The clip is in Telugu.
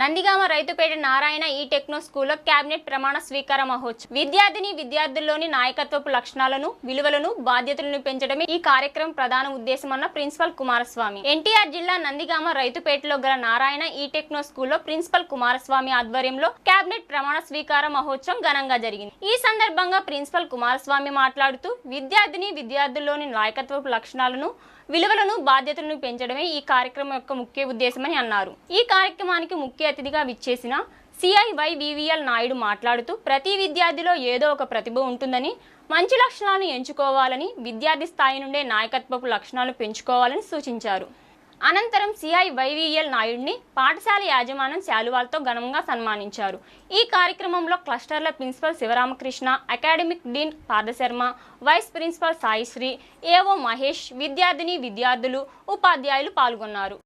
నందిగామ రైతుపేట నారాయణ ఈ టెక్నో స్కూల్లో కేబినెట్ ప్రమాణ స్వీకార మహోత్సవం విద్యార్థిని విద్యార్థుల్లోని నాయకత్వపు లక్షణాలను విలువలను బాధ్యతలను పెంచడమే ఈ కార్యక్రమం ప్రధాన ఉద్దేశమన్న ప్రిన్సిపల్ కుమారస్వామి. ఎన్టీఆర్ జిల్లా నందిగామ రైతుపేటలో గల నారాయణ ఈ టెక్నో స్కూల్లో ప్రిన్సిపల్ కుమారస్వామి ఆధ్వర్యంలో కేబినెట్ ప్రమాణ స్వీకార మహోత్సవం ఘనంగా జరిగింది. ఈ సందర్భంగా ప్రిన్సిపల్ కుమారస్వామి మాట్లాడుతూ విద్యార్థిని విద్యార్థుల్లోని నాయకత్వపు లక్షణాలను విలువలను బాధ్యతలను పెంచడమే ఈ కార్యక్రమం యొక్క ముఖ్య ఉద్దేశమని అన్నారు. ఈ కార్యక్రమానికి ముఖ్య అతిథిగా విచ్చేసిన సిఐవై వివిఎల్ నాయుడు మాట్లాడుతూ ప్రతి విద్యార్థిలో ఏదో ఒక ప్రతిభ ఉంటుందని మంచి లక్షణాలను ఎంచుకోవాలని విద్యార్థి స్థాయి నుండే నాయకత్వపు లక్షణాలు పెంచుకోవాలని సూచించారు. అనంతరం సిఐ వైవిఎల్ నాయుడిని పాఠశాల యాజమాన్యం శాలువాలతో ఘనంగా సన్మానించారు. ఈ కార్యక్రమంలో క్లస్టర్ల principal Sivaramakrishna academic dean Padasharma vice principal Saisri AO Mahesh విద్యార్థిని విద్యార్థులు ఉపాధ్యాయులు పాల్గొన్నారు.